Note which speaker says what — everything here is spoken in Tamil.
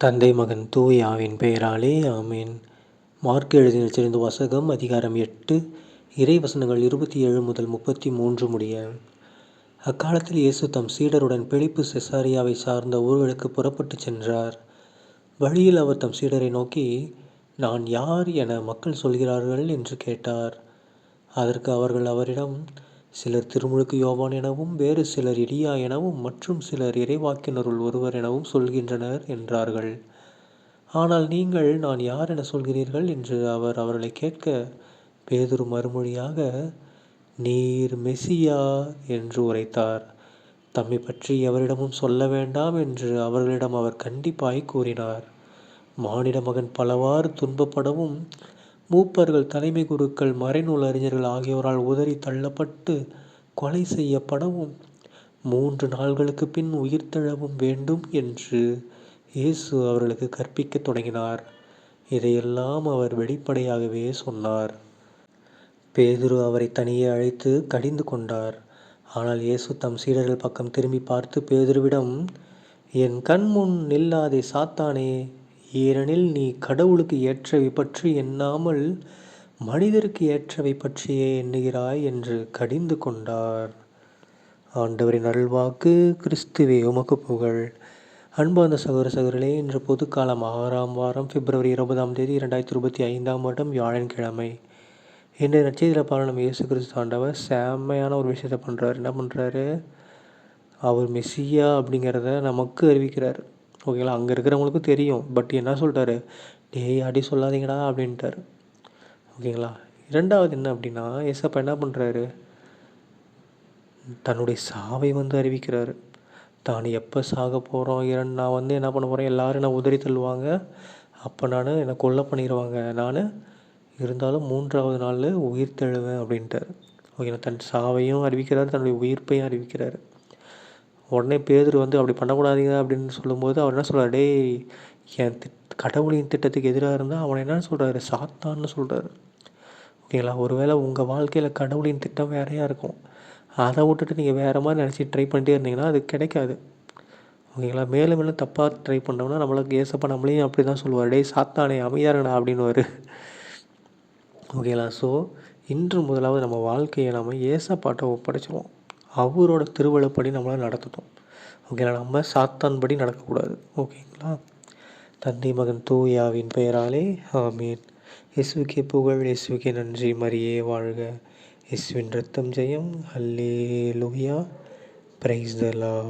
Speaker 1: தந்தை மகன் தூயாவின் பெயராலே ஆமேன். மார்க் எழுதி வச்சிருந்த வசகம் அதிகாரம் எட்டு இறை வசனங்கள் இருபத்தி ஏழு முதல் முப்பத்தி மூன்று முடிய. அக்காலத்தில் இயேசு தம் சீடருடன் பிழிப்பு செசாரியாவை சார்ந்த ஊர்களுக்கு புறப்பட்டு சென்றார். வழியில் அவர் தம் சீடரை நோக்கி நான் யார் என மக்கள் சொல்கிறார்கள்? என்று கேட்டார். அதற்கு அவர்கள் அவரிடம் சிலர் திருமுழுக்கு யோவான் எனவும் வேறு சிலர் இடியா எனவும் மற்றும் சிலர் இறைவாக்கினருள் ஒருவர் எனவும் சொல்கின்றனர் என்றார்கள். ஆனால் நீங்கள் நான் யார் என சொல்கிறீர்கள்? என்று அவர் அவர்களை கேட்க பேதுரு மறுமொழியாக நீர் மெசியா என்று உரைத்தார். தம்மை பற்றி எவரிடமும் சொல்ல வேண்டாம் என்று அவர்களிடம் அவர் கண்டிப்பாய் கூறினார். மானிட மகன் பலவாறு துன்பப்படவும் மூப்பர்கள் தலைமை குருக்கள் மறைநூல் அறிஞர்கள் ஆகியோரால் உதறி தள்ளப்பட்டு கொலை செய்யப்படவும் மூன்று நாள்களுக்கு பின் உயிர் தழவும் வேண்டும் என்று இயேசு அவர்களுக்கு கற்பிக்கத் தொடங்கினார். இதையெல்லாம் அவர் வெளிப்படையாகவே சொன்னார். பேதுரு அவரை தனியே அழைத்து கடிந்து கொண்டார். ஆனால் இயேசு தம் சீடர்கள் பக்கம் திரும்பி பார்த்து பேதுருவிடம் என் கண் முன் நில்லாதே சாத்தானே ஏனெனில் நீ கடவுளுக்கு ஏற்றவை பற்றி எண்ணாமல் மனிதருக்கு ஏற்றவை பற்றியே எண்ணுகிறாய் என்று கடிந்து கொண்டார். ஆண்டவரின் அருள்வாக்கு கிறிஸ்துவே உமக்கு புகழ். அன்பார்ந்த சகோதர சகோதரர்களே இன்று பொதுக்காலம் ஆறாம் வாரம் பிப்ரவரி இருபதாம் தேதி இரண்டாயிரத்தி இருபத்தி ஐந்தாம் வருடம் வியாழன்கிழமை. இன்றைய நட்சத்திர பாலனம் நம்ம இயேசு கிறிஸ்து ஆண்டவர் செம்மையான ஒரு விஷயத்தை பண்ணுறாரு என்ன பண்ணுறாரு அவர் மெஸ்ஸியா அப்படிங்கிறத நமக்கு அறிவிக்கிறார். ஓகேங்களா? அங்கே இருக்கிறவங்களுக்கும் தெரியும். பட் என்ன சொல்லிட்டாரு? டேய் அடி சொல்லாதீங்கடா அப்படின்ட்டார். ஓகேங்களா? இரண்டாவது என்ன அப்படின்னா ஏசப்பா என்ன பண்ணுறாரு தன்னுடைய சாவை வந்து அறிவிக்கிறாரு. தான் எப்போ சாக போகிறோம் இரண்டு நான் வந்து என்ன பண்ண போகிறேன் எல்லோரும் என்னை உதறி தள்ளுவாங்க. அப்போ நான் என்னை கொல்ல பண்ணிடுவாங்க நான் இருந்தாலும் மூன்றாவது நாளில் உயிர் தழுவேன் அப்படின்ட்டார். ஓகேங்களா? தன் சாவையும் அறிவிக்கிறார். தன்னுடைய உயிர்ப்பையும் அறிவிக்கிறார். உடனே பேதர் வந்து அப்படி பண்ணக்கூடாதீங்க அப்படின்னு சொல்லும்போது அவர் என்ன சொல்கிறார் டேய் என் திட் கடவுளின் திட்டத்துக்கு எதிராக இருந்தால் அவனை என்ன சொல்கிறாரு சாத்தான்னு சொல்கிறாரு ஓகேங்களா? ஒருவேளை உங்கள் வாழ்க்கையில் கடவுளின் திட்டம் வேறையாக இருக்கும். அதை விட்டுட்டு நீங்கள் வேறு மாதிரி நினச்சி ட்ரை பண்ணிட்டே இருந்தீங்கன்னா அது கிடைக்காது. ஓகேங்களா? மேலும் மேலும் தப்பாக ட்ரை பண்ணோம்னா நம்மளுக்கு ஏசப்பா நம்மளையும் அப்படி தான் சொல்லுவார். டே சாத்தானே அமைதியாருடா அப்படின்னு ஓகேங்களா? ஸோ இன்று முதலாவது நம்ம வாழ்க்கையை நம்ம ஏசப்பாட்டை ஒப்படைச்சிருவோம். அவரோட திருவிழப்படி நம்மளை நடத்தட்டும். ஓகேங்களா? நம்ம சாத்தான் படி நடக்கக்கூடாது. ஓகேங்களா? தந்தை மகன் தூயாவின் பெயராலே ஆமீன். இயேசுக்கே புகழ் இயேசுக்கே நன்றி. மரியே வாழ்க. இயேசுவின் ரத்தம் ஜெயம். ஹல்லே லூயா பிரைஸ் தலா